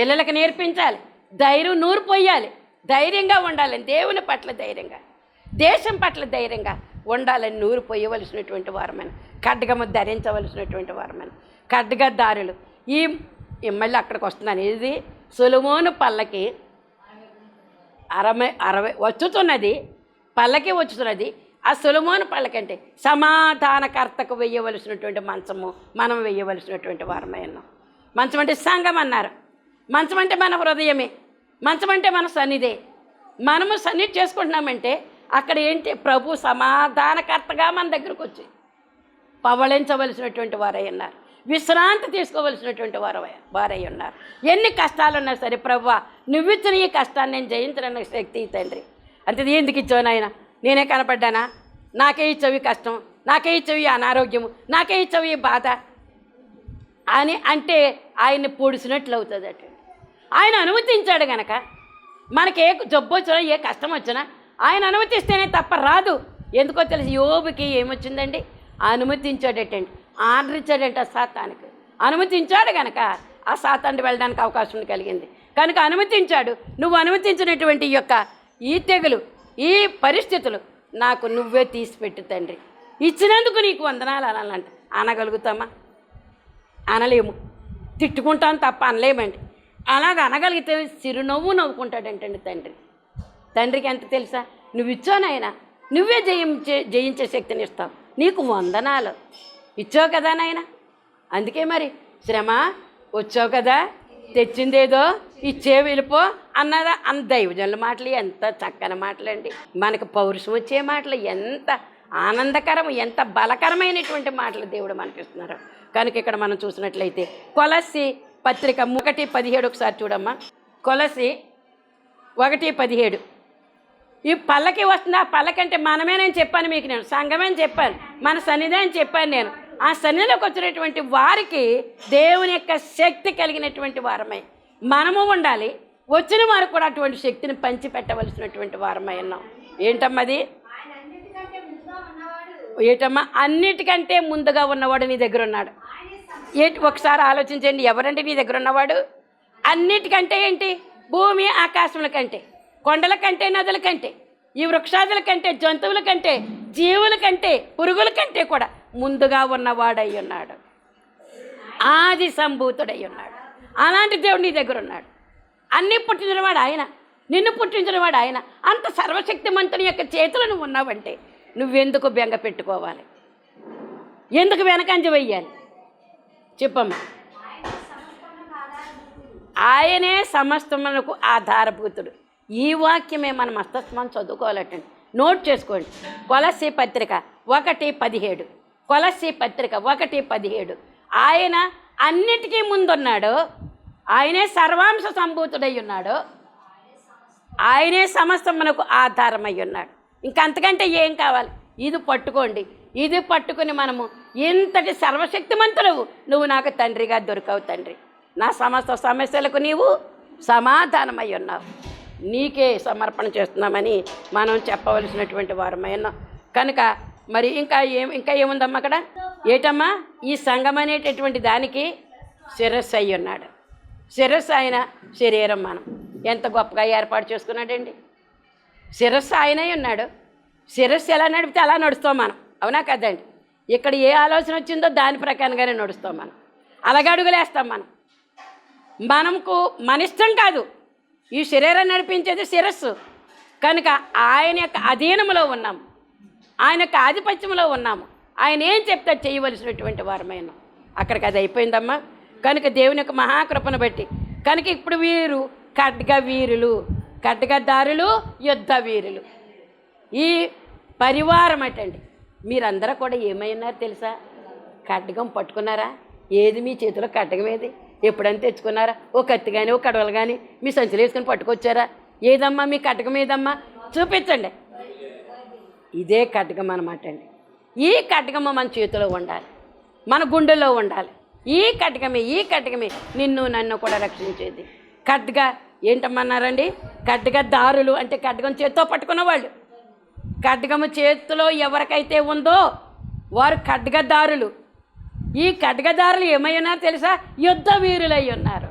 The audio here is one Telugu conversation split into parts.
పిల్లలకు నేర్పించాలి. ధైర్యం నూరు పోయాలి ధైర్యంగా ఉండాలని దేవుని పట్ల ధైర్యంగా దేశం పట్ల ధైర్యంగా ఉండాలని నూరు పోయవలసినటువంటి వారమైన ఖడ్గము ధరించవలసినటువంటి వారమైన ఖడ్గదారులు ఈ ఈ మళ్ళీ అక్కడికి వస్తున్నాను. ఇది సులుమోను పల్లకి అరవై అరవై వచ్చుతున్నది పల్లకి వచ్చుతున్నది. ఆ సులమోను పల్లకంటే సమాధానకర్తకు వెయ్యవలసినటువంటి మంచము మనం వెయ్యవలసినటువంటి వారమై ఉన్నాం మంచం అంటే సంఘం అన్నారు. మంచం అంటే మన హృదయమే మంచం అంటే మన సన్నిధే. మనము సన్నిధి చేసుకుంటున్నామంటే అక్కడ ఏంటి? ప్రభు సమాధానకర్తగా మన దగ్గరకు వచ్చి పవళించవలసినటువంటి వారై ఉన్నారు. విశ్రాంతి తీసుకోవలసినటువంటి వారు వారై ఉన్నారు. ఎన్ని కష్టాలు ఉన్నా సరే ప్రభు నువ్విచ్చిన ఈ కష్టాన్ని నేను జయించడానికి శక్తి తండ్రి. అంటే ఎందుకు ఇచ్చావు నాయన? నేనే కనపడ్డానా? నాకే ఇచ్చావు ఈ కష్టం నాకే ఇచ్చావు ఈ అనారోగ్యము నాకే ఇచ్చావు ఈ బాధ అని అంటే ఆయన్ని పొడిచినట్లు అవుతుంది అటు ఆయన అనుమతించాడు గనక. మనకి ఏ జబ్బు వచ్చినా ఏ కష్టం వచ్చినా ఆయన అనుమతిస్తేనే తప్ప రాదు. ఎందుకో తెలిసి యోబుకి ఏమొచ్చిందండి? అనుమతించాడటండి. ఆర్డర్ ఇచ్చాడంట ఆ సాతానికి. అనుమతించాడు గనక ఆ సాతాన్ని వెళ్ళడానికి అవకాశం కలిగింది. కనుక అనుమతించాడు. నువ్వు అనుమతించినటువంటి ఈ యొక్క ఈ తెగులు ఈ పరిస్థితులు నాకు నువ్వే తీసిపెట్టు తండ్రి. ఇచ్చినందుకు నీకు వందనాలు అనాలంట. అనగలుగుతామా? అనలేము. తిట్టుకుంటాం తప్ప అనలేమండి. అలాగ అనగలిగితే చిరునవ్వు నవ్వుకుంటాడంటండి తండ్రి. తండ్రికి ఎంత తెలుసా? నువ్వు ఇచ్చానైనా నువ్వే జయించే జయించే శక్తిని ఇస్తావు. నీకు వందనాలు. ఇచ్చావు కదా నాయన? అందుకే మరి శ్రమ వచ్చావు కదా? తెచ్చిందేదో ఇచ్చే వెళ్ళిపో అన్నదా అంత దైవజనుల మాటలు ఎంత చక్కని మాటలండి. మనకు పౌరుషం వచ్చే మాటలు ఎంత ఆనందకరం ఎంత బలకరమైనటువంటి మాటలు దేవుడు మనకిస్తున్నారు. కనుక ఇక్కడ మనం చూసినట్లయితే కొలసి పత్రిక ఒకటి పదిహేడు ఒకసారి చూడమ్మా. కొలసి ఒకటి పదిహేడు. ఈ పల్లకి వస్తుంది ఆ పల్లకి అంటే మనమే నేను చెప్పాను మీకు నేను. సంఘమే అని చెప్పాను. మన సన్నిధి అని చెప్పాను నేను. ఆ సన్నిధిలోకి వచ్చినటువంటి వారికి దేవుని యొక్క శక్తి కలిగినటువంటి వారమై మనము ఉండాలి. వచ్చిన వారు కూడా అటువంటి శక్తిని పంచి పెట్టవలసినటువంటి వారమై ఉన్నాం. ఏంటమ్మా అది? ఏటమ్మా? అన్నిటికంటే ముందుగా ఉన్నవాడు నీ దగ్గర ఉన్నాడు. ఏంటి ఒకసారి ఆలోచించండి ఎవరండి నీ దగ్గర ఉన్నవాడు? అన్నిటికంటే ఏంటి? భూమి ఆకాశముల కంటే కొండల కంటే నదుల కంటే ఈ వృక్షాదుల కంటే జంతువుల కంటే జీవుల కంటే పురుగుల కంటే కూడా ముందుగా ఉన్నవాడై ఉన్నాడు. ఆది సంభూతుడై ఉన్నాడు. అలాంటి దేవుడు నీ దగ్గర ఉన్నాడు. అన్నీ పుట్టించినవాడు ఆయన నిన్ను పుట్టించినవాడు ఆయన. అంత సర్వశక్తిమంతుని యొక్క చేతులు నువ్వు ఉన్నావంటే నువ్వెందుకు బెంగ పెట్టుకోవాలి? ఎందుకు వెనకంజ వెయ్యాలి? చెప్పమ్మా. ఆయనే సమస్తమునకు ఆధారభూతుడు. ఈ వాక్యమే మనం అస్తస్మం చదువుకోవాలటండి. నోట్ చేసుకోండి. కొలసి పత్రిక ఒకటి పదిహేడు. కొలసి పత్రిక ఒకటి పదిహేడు. ఆయన అన్నిటికీ ముందున్నాడు. ఆయనే సర్వాంశ సంభూతుడై ఉన్నాడు. ఆయనే సమస్తమునకు ఆధారమై ఉన్నాడు. ఇంకా అంతకంటే ఏం కావాలి? ఇది పట్టుకోండి. ఇది పట్టుకుని మనము ఇంతటి సర్వశక్తిమంతుడవు నువ్వు నాకు తండ్రిగా దొరకవు తండ్రి. నా సమస్త సమస్యలకు నీవు సమాధానమై ఉన్నావు. నీకే సమర్పణ చేస్తున్నామని మనం చెప్పవలసినటువంటి వారమై ఉన్నాం. కనుక మరి ఇంకా ఏం ఇంకా ఏముందమ్మా అక్కడ? ఏటమ్మా? ఈ సంఘం అనేటటువంటి దానికి శిరస్సు అయి ఉన్నాడు. శిరస్సు ఆయన శరీరం మనం. ఎంత గొప్పగా ఏర్పాటు చేసుకున్నాడండి? శిరస్సు ఆయనే ఉన్నాడు. శిరస్సు ఎలా నడిపితే అలా నడుస్తాం మనం. అవునా కదండి? ఇక్కడ ఏ ఆలోచన వచ్చిందో దాని ప్రకారంగానే నడుస్తాం మనం. అలగడుగులేస్తాం మనం. మనకు మన ఇష్టం కాదు. ఈ శరీరం నడిపించేది శిరస్సు. కనుక ఆయన యొక్క అధీనములో ఉన్నాము ఆయన యొక్క ఆధిపత్యంలో ఉన్నాము. ఆయన ఏం చెప్తే చేయవలసినటువంటి వారమైన. అక్కడికి అది అయిపోయిందమ్మా. కనుక దేవుని యొక్క మహాకృపను బట్టి. కనుక ఇప్పుడు వీరు ఖడ్గ వీరులు ఖడ్గదారులు యుద్ధ వీరులు. ఈ పరివారం అటండి. మీరందరూ కూడా ఏమైనారు తెలుసా? ఖడ్గం పట్టుకున్నారా? ఏది మీ చేతిలో ఖడ్గం ఏది? ఎప్పుడైనా తెచ్చుకున్నారా? ఓ కత్తి కానీ ఓ కడవలు కానీ మీ సంచులు వేసుకొని పట్టుకొచ్చారా? ఏదమ్మా మీ కటకం ఏదమ్మా? చూపించండి. ఇదే కటకం అనమాట అండి. ఈ కట్టగమ్మ మన చేతిలో ఉండాలి. మన గుండెలో ఉండాలి. ఈ కటకమే ఈ కటకమే నిన్ను నన్ను కూడా రక్షించేది. కట్గా ఏంటమ్మన్నారండి? కట్గా దారులు అంటే కట్టగం చేత్తో పట్టుకున్న వాళ్ళు ఖడ్గము చేతిలో ఎవరికైతే ఉందో వారు ఖడ్గదారులు. ఈ ఖడ్గదారులు ఏమై తెలుసా? యుద్ధ వీరులై ఉన్నారు.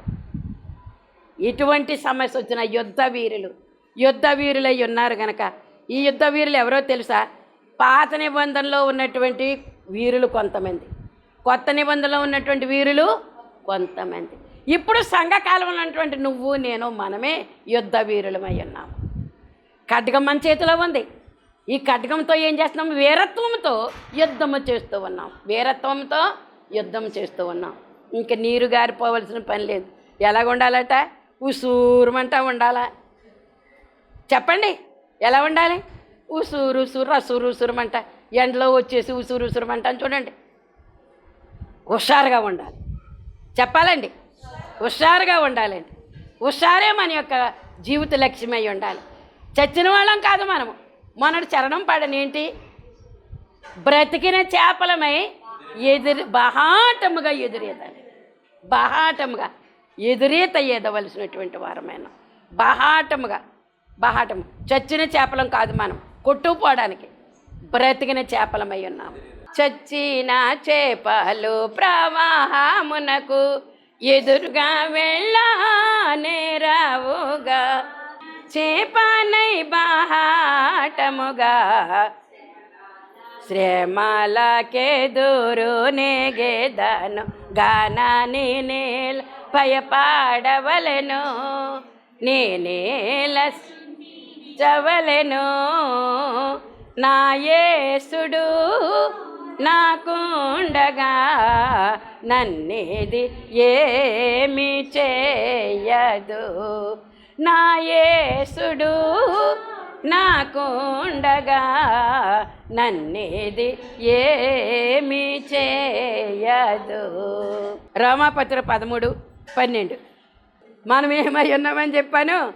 ఇటువంటి సమస్య వచ్చిన యుద్ధ వీరులు. యుద్ధ వీరులై ఉన్నారు కనుక ఈ యుద్ధ వీరులు ఎవరో తెలుసా? పాత నిబంధనలో ఉన్నటువంటి వీరులు కొంతమంది. కొత్త నిబంధనలో ఉన్నటువంటి వీరులు కొంతమంది. ఇప్పుడు సంఘకాలంలో ఉన్నటువంటి నువ్వు నేను మనమే యుద్ధ వీరులమై ఉన్నాము. ఖడ్గం మన చేతిలో ఉంది. ఈ ఖడ్గంతో ఏం చేస్తున్నాం? వీరత్వంతో యుద్ధము చేస్తూ ఉన్నాం. వీరత్వంతో యుద్ధం చేస్తూ ఉన్నాం. ఇంక నీరు గారిపోవలసిన పని లేదు. ఎలాగ ఉండాలట ఉసూరుమంటా ఉండాలా? చెప్పండి ఎలా ఉండాలి? ఉసూరు ఉసూరు రసూరు ఉసురుమంట. ఎండలో వచ్చేసి ఉసూరు ఉసురుమంట అని చూడండి. హుషారుగా ఉండాలి. చెప్పాలండి. హుషారుగా ఉండాలండి. హుషారే మన యొక్క జీవిత లక్ష్యమై ఉండాలి. చచ్చిన వాళ్ళం కాదు మనము. మనడు చరణం పాడనేంటి? బ్రతికిన చేపలమై ఎదురు బహాటముగా ఎదురేదాలి బహాటముగా ఎదురీత ఎదవలసినటువంటి వారమైన. బహాటముగా బహాటము. చచ్చిన చేపలం కాదు మనం కొట్టుకుపోవడానికి బ్రతికిన చేపలమై ఉన్నాము చచ్చిన చేపలు ప్రవాహమునకు ఎదురుగా వెళ్ళానేరావుగా చేపనై బహాటముగా. శ్రమలకెదురు నేగేదను గానాని నేల భయపాడవలెను నేనేల చవలెను నా యేసుడు నాకుండగా నన్నేది ఏమి చేయదు. నా యేసుడు నాకుండగా నన్నేది ఏమి చేయదు. రామాపత్ర పదమూడు పన్నెండు. మనం ఏమై ఉన్నామని చెప్పాను?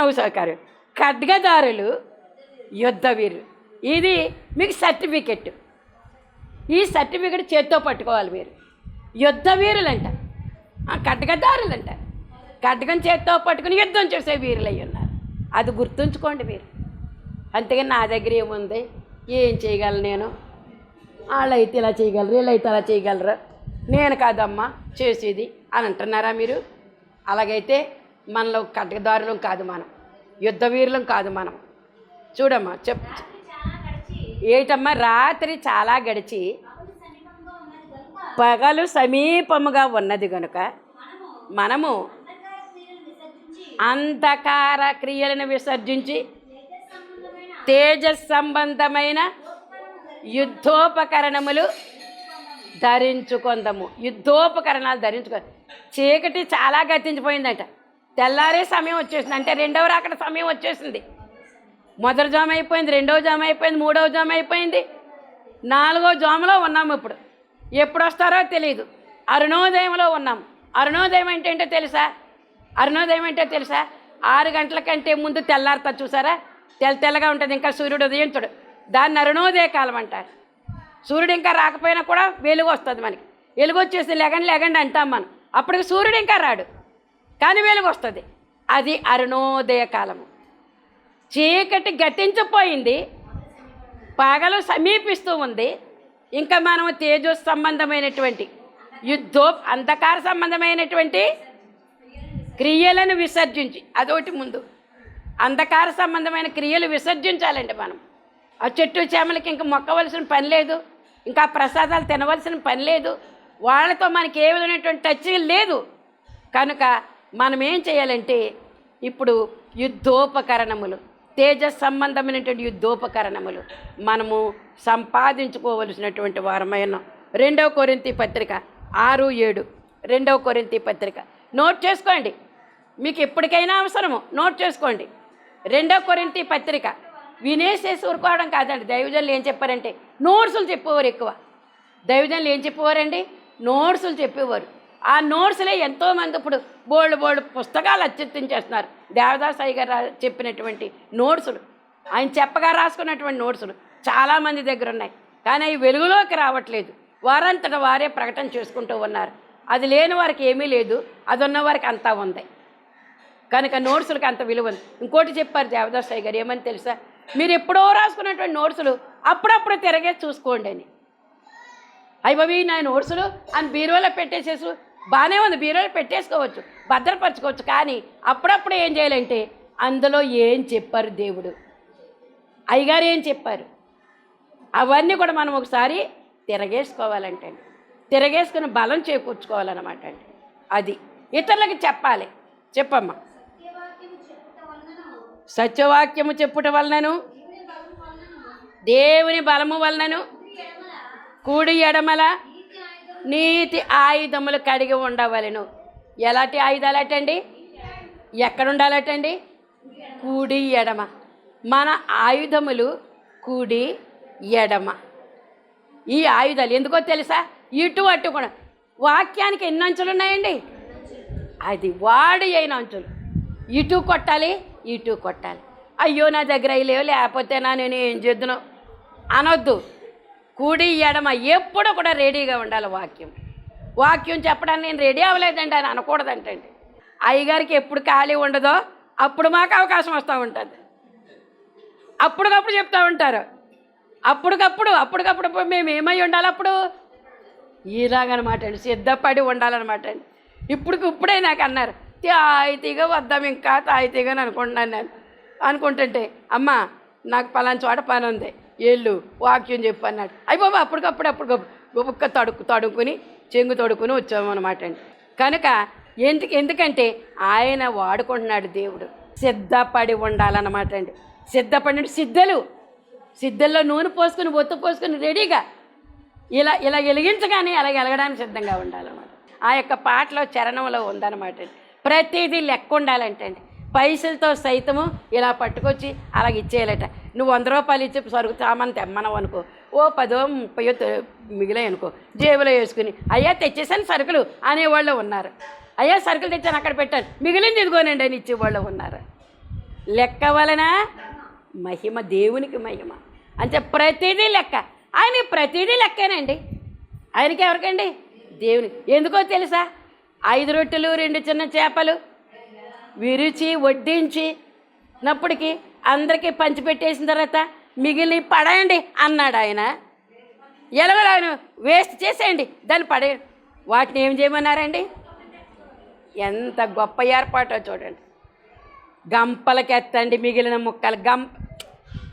అవసరకారు ఖడ్గదారులు యుద్ధవీరు ఇది మీకు సర్టిఫికెట్. ఈ సర్టిఫికెట్ చేత్తో పట్టుకోవాలి మీరు. యుద్ధవీరులంట వీరులంట ఆ చేత్తో పట్టుకుని యుద్ధం చేసే వీరులై ఉన్నారు. అది గుర్తుంచుకోండి మీరు. అంతేగాని నా దగ్గర ఏముంది? ఏం చేయగలను నేను? వాళ్ళైతే ఇలా చేయగలరు వీళ్ళైతే అలా చేయగలరు. నేను కాదమ్మా చేసేది అని అంటున్నారా మీరు? అలాగైతే మనలో ఖడ్గదారులం కాదు మనం. యుద్ధ వీరులం కాదు మనం. చూడమ్మా చెప్ ఏటమ్మా రాత్రి చాలా గడిచి పగలు సమీపముగా ఉన్నది కనుక మనము అంధకార క్రియలను విసర్జించి తేజస్ సంబంధమైన యుద్ధోపకరణములు ధరించుకుందాము. యుద్ధోపకరణాలు ధరించుకో చీకటి చాలా గతించిపోయిందంట. తెల్లారే సమయం వచ్చేసింది. అంటే రెండవ రాకడ సమయం వచ్చేసింది. మొదటి జామ అయిపోయింది రెండవ జామ అయిపోయింది మూడవ జామ అయిపోయింది నాలుగో జామలో ఉన్నాము ఇప్పుడు. ఎప్పుడు వస్తారో తెలియదు అరుణోదయంలో ఉన్నాం అరుణోదయం అంటే ఏంటో తెలుసా? అరుణోదయం అంటే తెలుసా? ఆరు గంటల కంటే ముందు తెల్లారుతా చూసారా? తెల్ల తెల్లగా ఉంటుంది ఇంకా సూర్యుడు ఉదయించడు. దాన్ని అరుణోదయ కాలం అంటారు. సూర్యుడు ఇంకా రాకపోయినా కూడా వెలుగు వస్తుంది మనకి. వెలుగు వచ్చేసి లెగండి లెగండి అంటాం మనం. అప్పటికి సూర్యుడు ఇంకా రాడు. కానీ వెలుగు వస్తుంది. అది అరుణోదయ కాలము. చీకటి గతించిపోయింది. పగలు సమీపిస్తూ ఉంది. ఇంకా మనం తేజో సంబంధమైనటువంటి యుద్ధో అంధకార సంబంధమైనటువంటి క్రియలను విసర్జించి అదొకటి ముందు. అంధకార సంబంధమైన క్రియలు విసర్జించాలండి మనం. ఆ చెట్టు చేమలకి ఇంక మొక్కవలసిన పని లేదు ఇంకా ప్రసాదాలు తినవలసిన పని లేదు వాళ్ళతో మనకి ఏ విధమైనటువంటి టచ్ లేదు. కనుక మనం ఏం చేయాలంటే ఇప్పుడు యుద్ధోపకరణములు తేజ సంబంధమైనటువంటి యుద్ధోపకరణములు మనము సంపాదించుకోవలసినటువంటి వారమైన రెండవ కొరింతి పత్రిక ఆరు ఏడు రెండవ కొరింతి పత్రిక. నోట్ చేసుకోండి. మీకు ఎప్పటికైనా అవసరము. నోట్ చేసుకోండి. రెండవ కొరింతి పత్రిక. వినేసేసి ఊరుకోవడం కాదండి. దైవజనులు ఏం చెప్పారంటే నోట్సులు చెప్పేవారు ఎక్కువ. దైవజనులు ఏం చెప్పేవారండి? నోట్సులు చెప్పేవారు. ఆ నోట్స్లే ఎంతోమంది ఇప్పుడు బోల్డ్ బోల్డ్ పుస్తకాలు అత్యుత్తించేస్తున్నారు దేవదాస్ అయ్య గారు చెప్పినటువంటి నోట్సులు. ఆయన చెప్పగా రాసుకున్నటువంటి నోట్సులు చాలామంది దగ్గర ఉన్నాయి. కానీ అవి వెలుగులోకి రావట్లేదు. వారంతట వారే ప్రకటన చేసుకుంటూ ఉన్నారు. అది లేని వారికి ఏమీ లేదు. అది ఉన్న వారికి అంతా ఉంది. కనుక నోట్సులకు అంత విలువ ఉంది. ఇంకోటి చెప్పారు దేవదాసాయి గారు ఏమని తెలుసా? మీరు ఎప్పుడో రాసుకున్నటువంటి నోట్సులు అప్పుడప్పుడు తిరగే చూసుకోండి అని. అయ్యవి నా నోట్సులు అని బీరువాలో పెట్టేసేసు. బాగానే ఉంది బీరోలో పెట్టేసుకోవచ్చు భద్రపరచుకోవచ్చు. కానీ అప్పుడప్పుడు ఏం చేయాలంటే అందులో ఏం చెప్పారు దేవుడు? అయ్యగారు ఏం చెప్పారు? అవన్నీ కూడా మనం ఒకసారి తిరగేసుకోవాలంటే తిరగేసుకుని బలం చేకూర్చుకోవాలన్నమాట అండి. అది. ఇతరులకు చెప్పాలి. చెప్పమ్మా. సత్యవాక్యము చెప్పుట వలనను దేవుని బలము వలనను కూడి ఎడమల నీతి ఆయుధములు కడిగి ఉండవలను. ఎలాంటి ఆయుధాలటండి? ఎక్కడ ఉండాలటండి కూడి ఎడమ. మన ఆయుధములు కూడి ఎడమ. ఈ ఆయుధాలు ఎందుకో తెలుసా? ఇటు అటు కూడా. వాక్యానికి ఎన్ని అంచులు ఉన్నాయండి? అది వాడి అయిన అంచులు. ఇటు కొట్టాలి ఇటు కొట్టాలి. అయ్యో నా దగ్గర లేవు లేకపోతే నా నేను ఏం చేద్దును? అనొద్దు. కూడి ఎడమ ఎప్పుడు కూడా రెడీగా ఉండాలి వాక్యం. వాక్యం చెప్పడానికి నేను రెడీ అవ్వలేదండి అని అనకూడదంటండి. అయ్యగారికి ఎప్పుడు ఖాళీ ఉండదో అప్పుడు మాకు అవకాశం వస్తూ ఉంటుంది. అప్పటికప్పుడు చెప్తూ ఉంటారు. అప్పటికప్పుడు అప్పటికప్పుడు మేము ఏమై ఉండాలి అప్పుడు? ఇలాగనమాట అండి సిద్ధపడి ఉండాలన్నమాట అండి. ఇప్పుడు ఇప్పుడే నాకు అన్నారు తాయితీగా వద్దాం ఇంకా తాయితీగా అని అనుకుంటున్నాను నేను. అనుకుంటుంటే అమ్మ నాకు పలానా చోట పని ఉంది ఏళ్ళు వాక్యం చెప్పు అన్నాడు. అయ్యి బాబు అప్పటికప్పుడు అప్పటికప్పుడు ఒక్క తడుకు తడుకుని చెంగు తడుకుని వచ్చామన్నమాట అండి. కనుక ఎందుకు ఎందుకంటే ఆయన వాడుకుంటున్నాడు దేవుడు. సిద్ధపడి ఉండాలన్నమాట అండి. సిద్ధపడి సిద్ధలు. సిద్ధల్లో నూనె పోసుకుని ఒత్తు పోసుకుని రెడీగా ఇలా ఇలా వెలిగించగానే అలా వెలగడానికి సిద్ధంగా ఉండాలన్నమాట. ఆ యొక్క పాటలో చరణంలో ఉందన్నమాట ప్రతిదీ లెక్క ఉండాలంటే అండి. పైసలతో సైతము ఇలా పట్టుకొచ్చి అలాగ ఇచ్చేయాలట. నువ్వు వంద రూపాయలు ఇచ్చి సరుకు సామాన్ తెమ్మనవు అనుకో ఓ పదో ముప్పయో తె- మిగిలాయి అనుకో జేబులో వేసుకుని అయ్యా తెచ్చేసాను సరుకులు అనేవాళ్ళు ఉన్నారు. అయ్యా సరుకులు తెచ్చాను అక్కడ పెట్టాను. మిగిలింది ఇదిగోనండి అని ఇచ్చేవాళ్ళు ఉన్నారు. లెక్క వలన మహిమ దేవునికి మహిమ. అంటే ప్రతిదీ లెక్క. ఆయన ప్రతిదీ లెక్కేనండి. ఆయనకి ఎవరికండి? దేవుని. ఎందుకో తెలుసా? ఐదు రొట్టెలు రెండు చిన్న చేపలు విరిచి వడ్డించి నప్పటికి అందరికీ పంచిపెట్టేసిన తర్వాత మిగిలి పడేయండి అన్నాడు ఆయన. ఎలాగో ఆయన వేస్ట్ చేసేయండి. దాన్ని పడే వాటిని ఏం చేయమన్నారండి? ఎంత గొప్ప ఏర్పాటో చూడండి. గంపలకి ఎత్తండి మిగిలిన ముక్కలు. గంప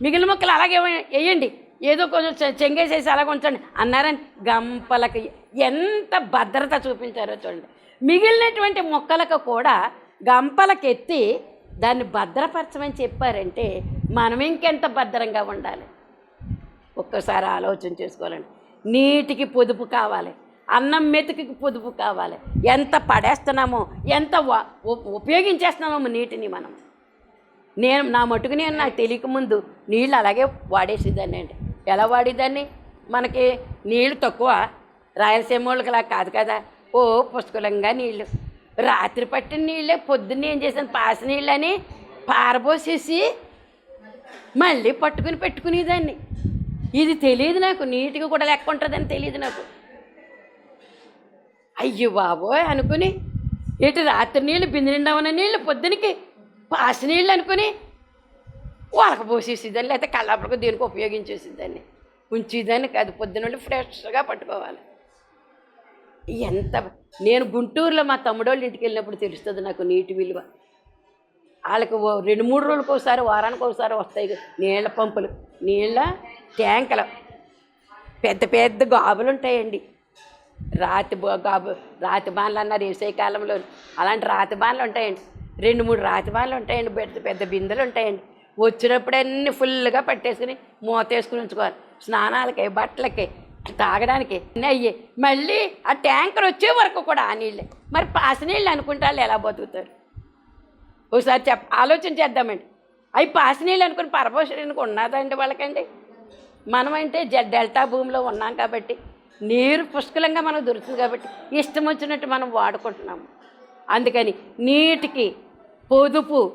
మిగిలిన మొక్కలు అలాగే వేయండి. ఏదో కొంచెం చెంగేసేసి అలాగ ఉంచండి అన్నారని గంపలకి ఎంత భద్రత చూపించారో చూడండి. మిగిలినటువంటి మొక్కలకు కూడా గంపలకెత్తి దాన్ని భద్రపరచమని చెప్పారంటే మనం ఇంకెంత భద్రంగా ఉండాలి? ఒక్కసారి ఆలోచన చేసుకోవాలండి. నీటికి పొదుపు కావాలి. అన్నం మెతుకి పొదుపు కావాలి. ఎంత పడేస్తున్నామో ఎంత ఉపయోగించేస్తున్నామో నీటిని మనం. నేను నా మటుకు నేను నాకు తెలియక ముందు నీళ్ళు అలాగే వాడేసేదాన్ని అండి. ఎలా వాడేదాన్ని? మనకి నీళ్ళు తక్కువ. రాయలసీమ వాళ్ళకి అలా కాదు కదా. ఓ పుష్కలంగా నీళ్ళు. రాత్రి పట్టిన నీళ్ళే పొద్దున్న ఏం చేశాను? పాస నీళ్ళని పారబోసేసి మళ్ళీ పట్టుకుని పెట్టుకునేదాన్ని. ఇది తెలియదు నాకు. నీటిగా కూడా లెక్క ఉంటుందని తెలియదు నాకు. అయ్యో బాబోయ్ అనుకుని ఇటు రాత్రి నీళ్ళు బింది నిండా ఉన్న నీళ్ళు పొద్దునకి పాసి నీళ్ళు అనుకుని వాళ్ళకి పోసేసేదాన్ని లేకపోతే కళ్ళాపలకు దేనికి ఉపయోగించేసేదాన్ని. ఉంచేదాన్ని కాదు పొద్దున ఫ్రెష్గా పట్టుకోవాలి. ఎంత నేను గుంటూరులో మా తమ్ముడోళ్ళ ఇంటికి వెళ్ళినప్పుడు తెలుస్తుంది నాకు నీటి విలువ. వాళ్ళకి రెండు మూడు రోజులకు ఒకసారి వారానికి ఒకసారి వస్తాయి నీళ్ళ పంపులు నీళ్ళ ట్యాంకులు. పెద్ద పెద్ద గాబులు ఉంటాయండి. రాతి గాబు రాతి బాణలు అన్నారు వేసే కాలంలో అలాంటి రాతి బాణలు ఉంటాయండి. రెండు మూడు రాతివాళ్ళు ఉంటాయండి పెద్ద పెద్ద బిందెలు ఉంటాయండి. వచ్చినప్పుడు అన్నీ ఫుల్గా పట్టేసుకుని మూత వేసుకుని ఉంచుకోవాలి. స్నానాలకి బట్టలకి తాగడానికి అయ్యి. మళ్ళీ ఆ ట్యాంకర్ వచ్చే వరకు కూడా ఆ నీళ్ళే. మరి పాసనీళ్ళు అనుకుంటే వాళ్ళు ఎలా బతుకుతారు? ఒకసారి చెప్ ఆలోచన చేద్దామండి. అవి పాసనీళ్ళు అనుకుని పరపోషణకు ఉన్నదండి వాళ్ళకండి. మనమంటే జ డెల్టా భూమిలో ఉన్నాం కాబట్టి నీరు పుష్కలంగా మనకు దొరుకుతుంది కాబట్టి ఇష్టం వచ్చినట్టు మనం వాడుకుంటున్నాము. అందుకని నీటికి పొదుపు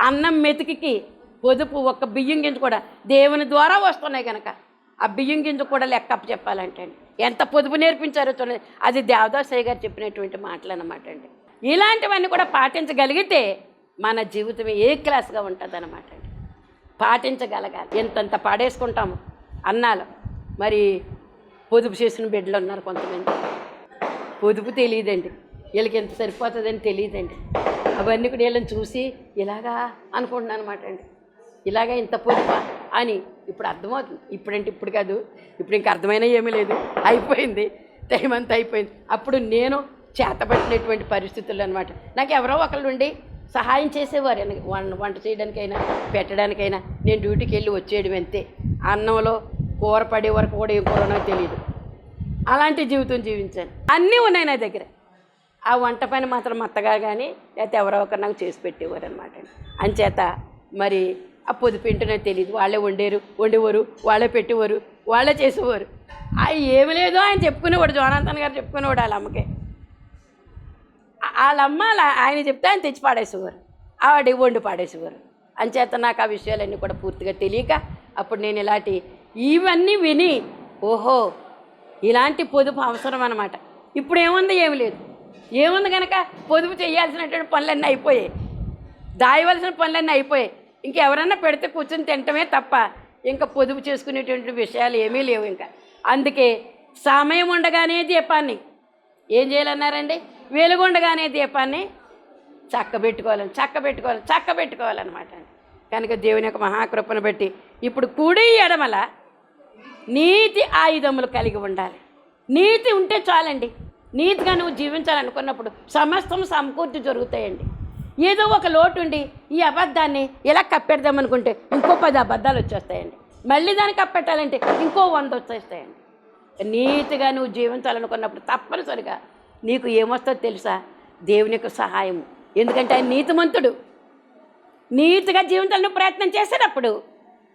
అన్నం మెతికి పొదుపు ఒక్క బియ్యం గింజ కూడా దేవుని ద్వారా వస్తున్నాయి కనుక ఆ బియ్యం గింజ కూడా లెక్క చెప్పాలంటే అండి. ఎంత పొదుపు నేర్పించారో చూడండి. అది దేవదాసయ్య గారు చెప్పినటువంటి మాటలు అనమాట అండి. ఇలాంటివన్నీ కూడా పాటించగలిగితే మన జీవితం ఏ క్లాస్గా ఉంటుంది అనమాట అండి. పాటించగలగాలి. ఎంతంత పాడేసుకుంటాము అన్నాలు. మరి పొదుపు చేసిన బిడ్డలు ఉన్నారు కొంతమంది. పొదుపు తెలియదండి. వీళ్ళకి ఎంత సరిపోతుందని తెలియదండి. అవన్నీ కూడా వీళ్ళని చూసి ఇలాగా అనుకుంటున్నాను అనమాట అండి. ఇలాగా ఇంత పొదుపా అని ఇప్పుడు అర్థమవుతుంది. ఇప్పుడంటే ఇప్పుడు కాదు ఇప్పుడు ఇంకా అర్థమైనా ఏమీ లేదు. అయిపోయింది. టైం అంతా అయిపోయింది. అప్పుడు నేను చేతబట్టినటువంటి పరిస్థితులు అనమాట నాకు ఎవరో ఒకళ్ళు ఉండి సహాయం చేసేవారు. వంట వంట చేయడానికైనా పెట్టడానికైనా నేను డ్యూటీకి వెళ్ళి వచ్చేయడం అంతే. అన్నంలో కూర పడే వరకు కూడా ఏం కూరనో తెలియదు అలాంటి జీవితం జీవించాను. అన్నీ ఉన్నాయి నా దగ్గర. ఆ వంట పని మాత్రం మా అత్తగారు కానీ లేకపోతే ఎవరో ఒకరు నాకు చేసి పెట్టేవారు అనమాట అంచేత మరి ఆ పొదుపింటనే తెలియదు వాళ్ళే వండేరు వండేవారు వాళ్ళే పెట్టేవారు వాళ్ళే చేసేవారు. అవి ఏమి లేదో ఆయన చెప్పుకునేవాడు జోనాథన్ గారు చెప్పుకునేవాడు వాళ్ళ అమ్మకే. వాళ్ళమ్మ అలా- ఆయన చెప్తే ఆయన తెచ్చి పాడేసేవారు. ఆవిడ వండి పాడేసేవారు. అంచేత నాకు ఆ విషయాలన్నీ కూడా పూర్తిగా తెలియక అప్పుడు నేను ఇలాంటి ఇవన్నీ విని ఓహో ఇలాంటి పొదుపు అవసరం అనమాట ఇప్పుడు ఏముంది ఏమి లేదు. ఏముంది కనుక పొదుపు చేయాల్సినటువంటి పనులన్నీ అయిపోయాయి. దాయవలసిన పనులన్నీ అయిపోయాయి. ఇంకెవరన్నా పెడితే కూర్చొని తినటమే తప్ప ఇంకా పొదుపు చేసుకునేటువంటి విషయాలు ఏమీ లేవు ఇంకా. అందుకే సమయం ఉండగానే దీపాన్ని. ఏం చేయాలన్నారండి? వెలుగుండగానే దీపాన్ని చక్కబెట్టుకోవాలని చక్కబెట్టుకోవాలి చక్క పెట్టుకోవాలి కనుక దేవుని యొక్క మహాకృపను బట్టి ఇప్పుడు కుడి ఎడమల నీతి ఆయుధములు కలిగి ఉండాలి. నీతి ఉంటే చాలండి. నీతిగా నువ్వు జీవించాలనుకున్నప్పుడు సమస్తం సమకూర్చి జరుగుతాయండి. ఏదో ఒక లోటు ఉండి ఈ అబద్ధాన్ని ఇలా కప్పెడదామనుకుంటే ఇంకో పది అబద్ధాలు వచ్చేస్తాయండి. మళ్ళీ దాన్ని కప్పెట్టాలంటే ఇంకో వంద వచ్చేస్తాయండి. నీతిగా నువ్వు జీవించాలనుకున్నప్పుడు తప్పనిసరిగా నీకు ఏమొస్తుందో తెలుసా? దేవుని యొక్క సహాయం. ఎందుకంటే ఆయన నీతిమంతుడు. నీతిగా జీవించాలని ప్రయత్నం చేసేటప్పుడు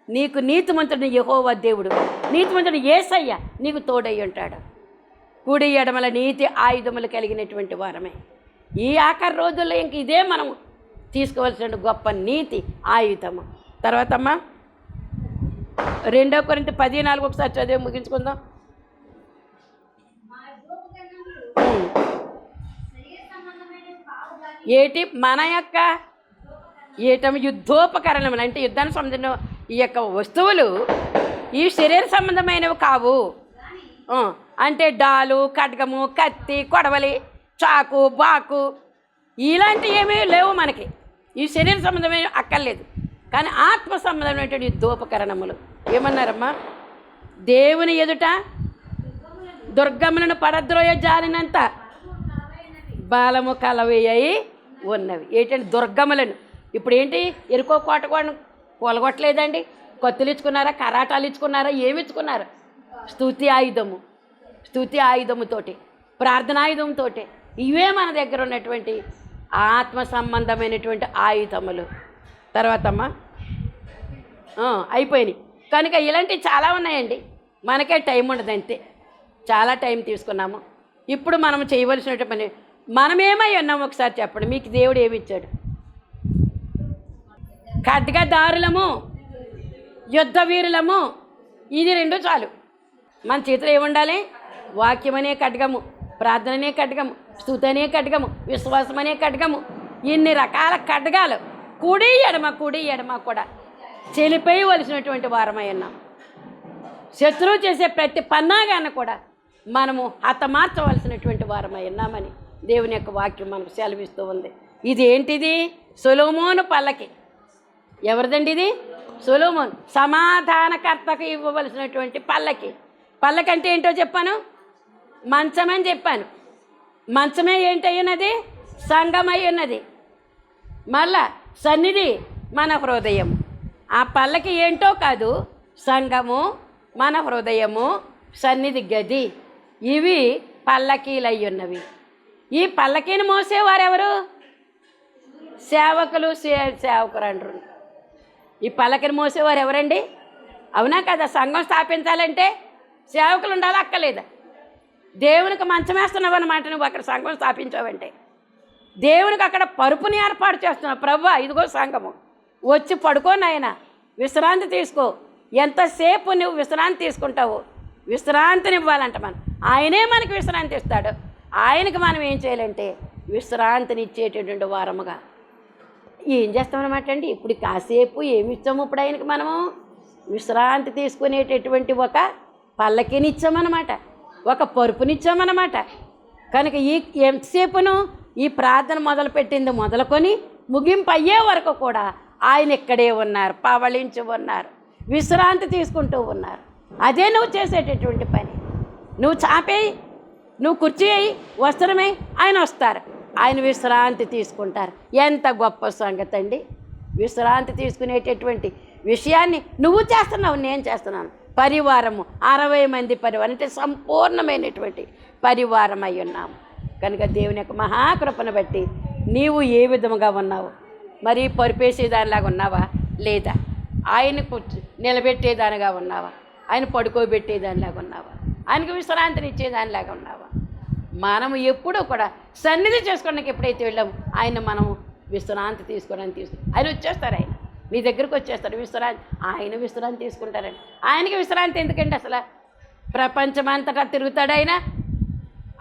నీకు నీతిమంతుడు యహోవా దేవుడు నీతిమంతుడు ఏసయ్య నీకు తోడై ఉంటాడు. కుడి ఎడమల నీతి ఆయుధములు కలిగినటువంటి వారమే. ఈ ఆఖరి రోజుల్లో ఇంక ఇదే మనం తీసుకోవాల్సిన గొప్ప నీతి ఆయుధము. తర్వాత అమ్మా రెండో కొరింత పది నాలుగు ఒకసారి చదివి ముగించుకుందాం. ఏటి మన యొక్క ఏటం యుద్ధోపకరణములు అంటే యుద్ధానికి సంబంధించిన ఈ యొక్క వస్తువులు ఈ శరీర సంబంధమైనవి కావు. అంటే డాలు ఖడ్గము కత్తి కొడవలి చాకు బాకు ఇలాంటి ఏమీ లేవు మనకి. ఈ శరీర సంబంధమైన అక్కర్లేదు. కానీ ఆత్మ సంబంధమైనటువంటి యుద్ధోపకరణములు ఏమన్నారమ్మా? దేవుని ఎదుట దుర్గములను పడద్రోయ జారినంత బాలము కలవి అయి ఉన్నవి. ఏంటంటే దుర్గములను. ఇప్పుడు ఏంటి? ఎరుకో కోట కూడా కొలగొట్టలేదండి. కత్తులు ఇచ్చుకున్నారా? కరాటాలు ఇచ్చుకున్నారా? ఏమి ఇచ్చుకున్నారు? స్తుతి ఆయుధము స్తుతి ఆయుధముతోటి ప్రార్థనాయుధంతో ఇవే మన దగ్గర ఉన్నటువంటి ఆత్మ సంబంధమైనటువంటి ఆయుధములు. తర్వాతమ్మ అయిపోయినాయి. కనుక ఇలాంటివి చాలా ఉన్నాయండి. మనకే టైం ఉండదు అంతే చాలా టైం తీసుకున్నాము. ఇప్పుడు మనం చేయవలసిన పని మనమేమై ఉన్నాము ఒకసారి చెప్పండి. మీకు దేవుడు ఏమి ఇచ్చాడు? ఖడ్గదారులము యుద్ధ వీరులము ఇది రెండు చాలు. మన చేతిలో ఏముండాలి? వాక్యమనే ఖడ్గము ప్రార్థననే ఖడ్గము స్థుతనే ఖడ్గము విశ్వాసమనే ఖడ్గము. ఇన్ని రకాల ఖడ్గాలు. కుడి ఎడమ కుడి ఎడమ కూడా. చెలిపోయవలసినటువంటి వారమై ఉన్నాం. శత్రువు చేసే ప్రతి పన్నాగాన్ని కూడా మనము హతమార్చవలసినటువంటి వారమై ఉన్నామని దేవుని యొక్క వాక్యం మనకు సెలవిస్తూ ఉంది. ఇది ఏంటిది? సొలోమోను పల్లకి. ఎవరిదండి ఇది? సొలోమోన్. సమాధానకర్తకు ఇవ్వవలసినటువంటి పల్లకి. పళ్ళకంటే ఏంటో చెప్పాను? మంచమని చెప్పాను. మంచమే ఏంటై ఉన్నది సంగమై ఉన్నది మళ్ళా సన్నిధి మన హృదయం ఆ పల్లకి ఏంటో కాదు సంఘము మన హృదయము సన్నిధి గది. ఇవి పల్లకీలు అయి ఉన్నవి ఈ పల్లకీని మోసేవారెవరు? సేవకులు సే అంటారు ఈ పల్లకిని మోసేవారు ఎవరండి అవునా కదా సంఘం స్థాపించాలంటే సేవకులు ఉండాలి అక్కర్లేదు? దేవునికి మంచం వేస్తున్నావు అనమాట నువ్వు అక్కడ సంఘం స్థాపించావంటే. దేవునికి అక్కడ పరుపుని ఏర్పాటు చేస్తున్నావు. ప్రభు ఇదిగో సంఘము. వచ్చి పడుకో నాయన. విశ్రాంతి తీసుకో. ఎంతసేపు నువ్వు విశ్రాంతి తీసుకుంటావు విశ్రాంతిని ఇవ్వాలంట మనం. ఆయనే మనకి విశ్రాంతి ఇస్తాడు. ఆయనకి మనం ఏం చేయాలంటే విశ్రాంతిని ఇచ్చేటటువంటి వారముగా. ఏం చేస్తామన్నమాట అండి? ఇప్పుడు కాసేపు ఏమి ఇచ్చాము ఇప్పుడు ఆయనకి మనము? విశ్రాంతి తీసుకునేటటువంటి ఒక పల్లకినిచ్చామన్నమాట ఒక పరుపునిచ్చామన్నమాట కనుక ఈ ఎంతసేపును ఈ ప్రార్థన మొదలుపెట్టింది మొదలుకొని ముగింపు అయ్యే వరకు కూడా ఆయన ఇక్కడే ఉన్నారు పవళించి ఉన్నారు విశ్రాంతి తీసుకుంటూ ఉన్నారు. అదే నువ్వు చేసేటటువంటి పని. నువ్వు చాపేయి నువ్వు కుర్చీ అయ్యి వస్త్రమే ఆయన వస్తారు. ఆయన విశ్రాంతి తీసుకుంటారు. ఎంత గొప్ప సంగతి అండి విశ్రాంతి తీసుకునేటటువంటి విషయాన్ని నువ్వు చేస్తున్నావు నేను చేస్తున్నాను. పరివారము అరవై మంది పరివారం అంటే సంపూర్ణమైనటువంటి పరివారం అయి ఉన్నాము. కనుక దేవుని యొక్క మహాకృపను బట్టి నీవు ఏ విధముగా ఉన్నావు? మరి పరిపేసేదానిలాగా ఉన్నావా? లేదా? ఆయన కూర్చు నిలబెట్టేదానిగా ఉన్నావా? ఆయన పడుకోబెట్టేదానిలాగా ఉన్నావా? ఆయనకు విశ్రాంతిని ఇచ్చేదానిలాగా ఉన్నావా? మనము ఎప్పుడూ కూడా సన్నిధి చేసుకోవడానికి ఎప్పుడైతే వెళ్ళాము ఆయన మనము విశ్రాంతి తీసుకోవడానికి తీసుకు ఆయన వచ్చేస్తారు ఆయన. మీ దగ్గరకు వచ్చేస్తారు. విశ్రాంతి ఆయన విశ్రాంతి తీసుకుంటారండి. ఆయనకి విశ్రాంతి ఎందుకండి అసలు? ప్రపంచమంతటా తిరుగుతాడు ఆయన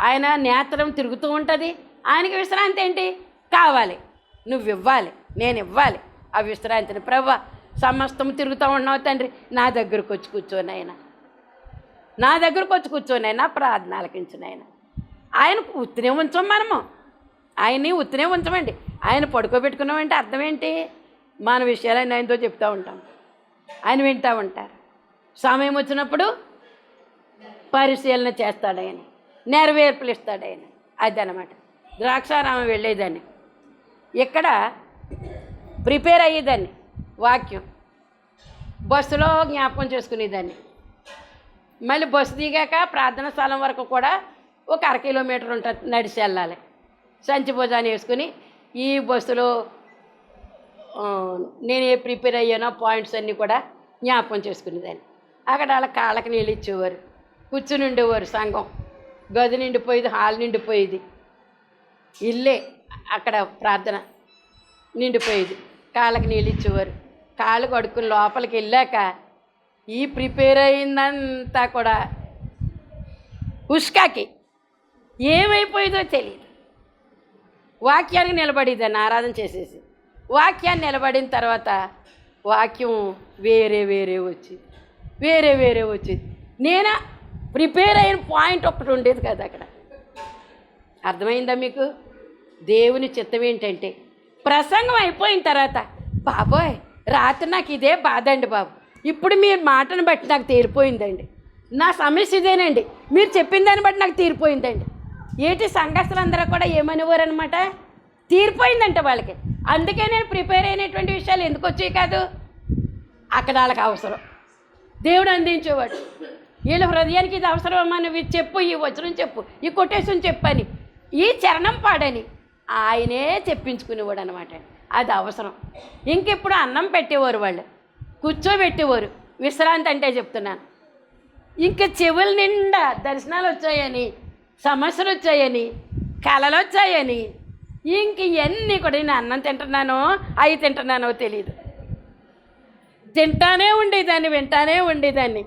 ఆయన నేత్రం తిరుగుతూ ఉంటుంది. ఆయనకి విశ్రాంతి ఏంటి? కావాలి. నువ్వు ఇవ్వాలి నేను ఇవ్వాలి ఆ విశ్రాంతిని ప్రభు సమస్తం తిరుగుతూ ఉన్నావు తండ్రి. నా దగ్గరకు వచ్చి కూర్చోని ఆయన నా దగ్గరకు వచ్చి కూర్చోని అయినా ప్రార్థన ఆలకించిన ఆయన ఉత్తినే ఉంచం మనము. ఆయన్ని ఉత్తినే ఉంచమండి. ఆయన పడుకోబెట్టుకున్నామంటే అర్థం ఏంటి? మన విషయాలని ఆయనతో చెప్తూ ఉంటాం. ఆయన వింటూ ఉంటారు. సమయం వచ్చినప్పుడు పరిశీలన చేస్తాడు ఆయన. నెరవేర్పులు ఇస్తాడు ఆయన. అదనమాట. ద్రాక్షారామం వెళ్ళేదాన్ని. ఇక్కడ ప్రిపేర్ అయ్యేదాన్ని వాక్యం. బస్సులో జ్ఞాపకం చేసుకునేదాన్ని. మళ్ళీ బస్సు దిగాక ప్రార్థన స్థలం వరకు కూడా ఒక అర కిలోమీటర్ ఉంటుంది నడిచి వెళ్ళాలి. సంచి భోజనం వేసుకుని ఈ బస్సులో నేను ఏ ప్రిపేర్ అయ్యానో పాయింట్స్ అన్నీ కూడా జ్ఞాపకం చేసుకునేదాన్ని. అక్కడ వాళ్ళ కాళ్ళకి నీళ్ళు ఇచ్చేవారు కూర్చుని ఉండేవారు సంఘం. గది నిండిపోయేది హాల్ నిండిపోయేది. ఇల్లే అక్కడ ప్రార్థన నిండిపోయేది. కాళ్ళకి నీళ్ళు ఇచ్చేవారు. కాళ్ళు కడుక్కుని లోపలికి వెళ్ళాక ఈ ప్రిపేర్ అయిందంతా కూడా ఉష్కాకి ఏమైపోయిందో తెలియదు వాక్యానికి నిలబడేదాన్ని ఆరాధన చేసేసి. వాక్యాన్ని నిలబడిన తర్వాత వాక్యం వేరే వేరే వచ్చింది. వేరే వేరే వచ్చింది. నేను? ప్రిపేర్ అయిన పాయింట్ ఒకటి ఉండేది కదా అక్కడ. అర్థమైందా మీకు? దేవుని చిత్తం ఏంటంటే ప్రసంగం అయిపోయిన తర్వాత బాబోయ్ రాత్రి నాకు ఇదే బాధ అండి బాబు. ఇప్పుడు మీరు మాటను బట్టి నాకు తీరిపోయిందండి నా సమస్య ఇదేనండి. మీరు చెప్పిన దాన్ని బట్టి నాకు తీరిపోయిందండి ఏంటి సంఘస్థులందరూ కూడా ఏమనివ్వరు అనమాట తీరిపోయిందంట వాళ్ళకి. అందుకే నేను ప్రిపేర్ అయినటువంటి విషయాలు ఎందుకు వచ్చాయి కాదు? అక్కడ వాళ్ళకి అవసరం. దేవుడు అందించేవాడు. వీళ్ళ హృదయానికి ఇది అవసరం నువ్వు చెప్పు ఈ వచనం చెప్పు ఈ కొటేషన్ చెప్పని ఈ చరణం పాడని ఆయనే చెప్పించుకునేవాడు అనమాట అది అవసరం. ఇంకెప్పుడు అన్నం పెట్టేవారు వాళ్ళు. కూర్చోబెట్టేవారు. విశ్రాంతి అంటే చెప్తున్నాను. ఇంకా చెవుల నిండా దర్శనాలు వచ్చాయని సమస్యలు వచ్చాయని కళలు వచ్చాయని ఇంక ఇవన్నీ కూడా నేను అన్నం తింటున్నానో అవి తింటున్నానో తెలియదు తింటానే ఉండేదాన్ని వింటానే ఉండేదాన్ని.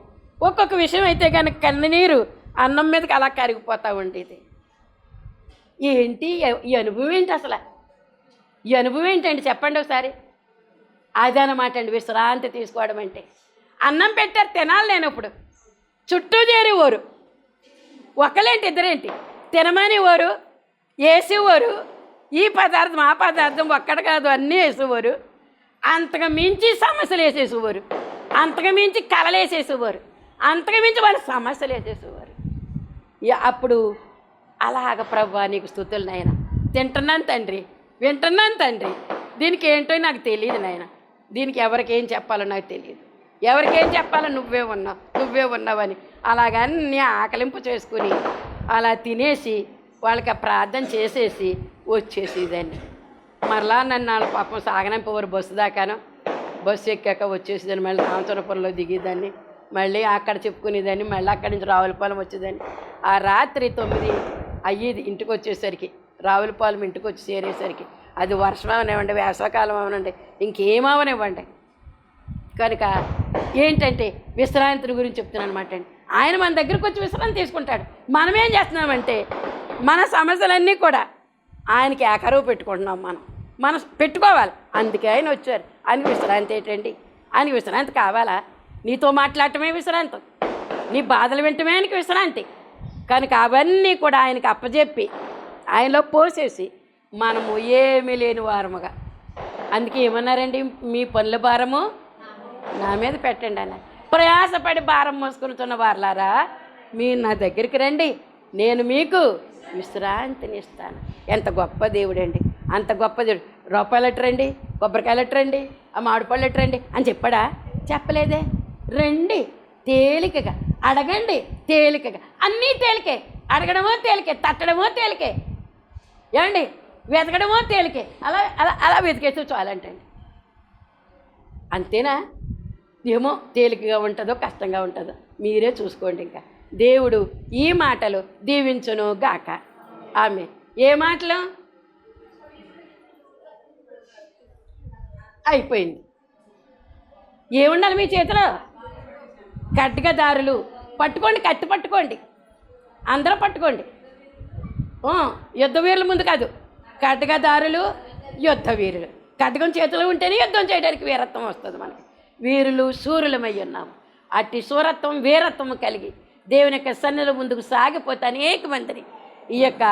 ఒక్కొక్క విషయం అయితే కనుక కన్నీరు అన్నం మీదకి అలా కరిగిపోతూ ఉండేది. ఏంటి ఈ అనుభవం ఏంటి అసలు? ఈ అనుభవం ఏంటండి చెప్పండి ఒకసారి? అదనమాట అండి విశ్రాంతి తీసుకోవడం అంటే. అన్నం పెట్టారు తినాలి నేను ఇప్పుడు. చుట్టూ చేరేవారు ఒకలేంటి ఇద్దరేంటి? తినమనేవారు వేసేవారు ఈ పదార్థం ఆ పదార్థం ఒక్కడ కాదు అన్నీ వేసేవారు. అంతకు మించి సమస్యలు వేసేసేవారు. అంతకు మించి కలలు వేసేసేవారు. అంతకు మించి వాళ్ళు సమస్యలు వేసేసేవారు. అప్పుడు అలాగ ప్రభా నీకు స్థుతులు నాయన. తింటున్నాను తండ్రి వింటున్నాను తండ్రి. దీనికి ఏంటో నాకు తెలియదు నాయన. దీనికి ఎవరికేం చెప్పాలో నాకు తెలియదు. ఎవరికేం చెప్పాలో నువ్వే ఉన్నావు నువ్వే ఉన్నావని అలాగన్నీ ఆకలింపు చేసుకుని అలా తినేసి వాళ్ళకి ఆ ప్రార్థన చేసేసి వచ్చేసేదాన్ని మరలా నన్ను వాళ్ళ పాపం సాగనంపేవారు బస్సు దాకాను. బస్సు ఎక్కాక వచ్చేసేదాన్ని. మళ్ళీ రామచంద్రపురంలో దిగేదాన్ని. మళ్ళీ అక్కడ చెప్పుకునేదాన్ని. మళ్ళీ అక్కడి నుంచి రావులపాలెం వచ్చేదాన్ని. ఆ రాత్రి తొమ్మిది అయ్యేది ఇంటికి వచ్చేసరికి. రావులపాలెం ఇంటికి వచ్చి చేరేసరికి. అది వర్షం అవనివ్వండి వేసవకాలం అవనండి ఇంకేమవనివ్వండి కనుక ఏంటంటే విశ్రాంతిని గురించి చెప్తున్నాను అనమాట అండి. ఆయన మన దగ్గరకు వచ్చి విశ్రాంతి తీసుకుంటాడు. మనమేం చేస్తున్నామంటే మన సమస్యలన్నీ కూడా ఆయనకి ఏకరువు పెట్టుకుంటున్నాం మనం. మనం పెట్టుకోవాలి. అందుకే ఆయన వచ్చారు. ఆయనకి విశ్రాంతి ఏంటండి? ఆయనకి విశ్రాంతి కావాలా? నీతో మాట్లాడటమే విశ్రాంతి. నీ బాధలు వింటమే ఆయనకి విశ్రాంతి. కనుక అవన్నీ కూడా ఆయనకి అప్పజెప్పి ఆయనలో పోసేసి మనము ఏమీ లేని వారముగా. అందుకే ఏమన్నారండి? మీ పనుల భారము నా మీద పెట్టండి అన్న ప్రయాసపడి భారం మోసుకుంటున్న వారులారా మీరు నా దగ్గరికి రండి. నేను మీకు విశ్రాంతిని ఇస్తాను ఎంత గొప్ప దేవుడండి. అంత గొప్ప దేవుడు. రూపాయలు ఎట్టరండి కొబ్బరికాయలు ఎట్టరండి ఆ మామిడిపళ్ళు ఎట్టరండి అని చెప్పాడా? చెప్పలేదే. రండి తేలికగా అడగండి తేలికగా. అన్నీ తేలికే. అడగడమో తేలికే తట్టడమో తేలికే. ఏమండి? వెతకడమో తేలికే. అలా అలా అలా వెతికేస్తూ చాలంటండి. అంతేనా? ఏమో తేలికగా ఉంటుందో కష్టంగా ఉంటుందో మీరే చూసుకోండి ఇంకా. దేవుడు ఈ మాటలు దీవించును గాక. ఆమె ఏ మాటలు? అయిపోయింది. ఏముండాలి మీ చేతిలో? ఖడ్గదారులు పట్టుకోండి కత్తి పట్టుకోండి. అందరూ పట్టుకోండి. యుద్ధ వీరుల ముందు కాదు. ఖడ్గదారులు యుద్ధ వీరులు. ఖడ్గం చేతిలో ఉంటేనే యుద్ధం చేయడానికి వీరత్వం వస్తుంది మనకి. వీరులు సూర్యులమై ఉన్నాము. అట్టి సూరత్వం వీరత్వం కలిగి దేవుని యొక్క సన్నిల ముందుకు సాగిపోతే అనేక మందిని ఈ యొక్క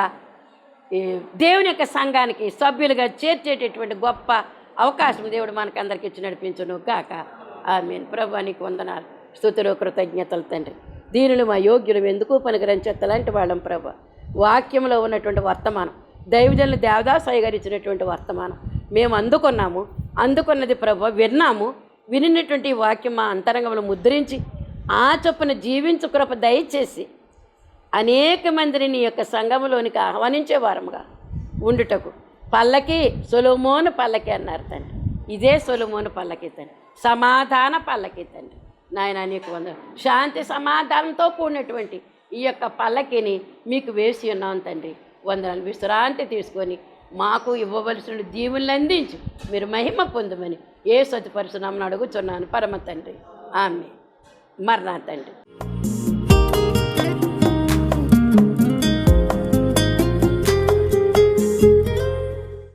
దేవుని యొక్క సంఘానికి సభ్యులుగా చేర్చేటటువంటి గొప్ప అవకాశం దేవుడు మనకు అందరికి ఇచ్చి నడిపించును కాక ఆమె ప్రభానికి వందనాలు. స్థుతులు కృతజ్ఞతలు తండ్రి. దీనిని మా యోగ్యులు ఎందుకు పనికిరని చెత్తలాంటి వాళ్ళం ప్రభు. వాక్యంలో ఉన్నటువంటి వర్తమానం దైవజనులు దేవదాసాయి గారు ఇచ్చినటువంటి వర్తమానం మేము అందుకున్నాము అందుకున్నది ప్రభు విన్నాము వినినటువంటి వాక్యం మా అంతరంగంలో ముద్రించి ఆ చొప్పున జీవించు కృప దయచేసి అనేక మందిని నీ యొక్క సంఘములోనికి ఆహ్వానించే వారముగా ఉండుటకు. పల్లకి సొలోమోను పల్లకి అన్నారు తండ్రి. ఇదే సొలోమోను పల్లకి తండ్రి. సమాధాన పల్లకి తండ్రి. నాయన నీకు వంద శాంతి సమాధానంతో కూడినటువంటి ఈ యొక్క పల్లకిని మీకు వేసి ఉన్నాం తండ్రి. వందనాలు. విశ్రాంతి తీసుకొని మాకు ఇవ్వవలసిన దీవుల్ని అందించి మీరు మహిమ పొందమని ఏ సతిపరుచున్నామని అడుగుచున్నాను. పరమ తండ్రి. ఆమె మర్నాథ్ అండి.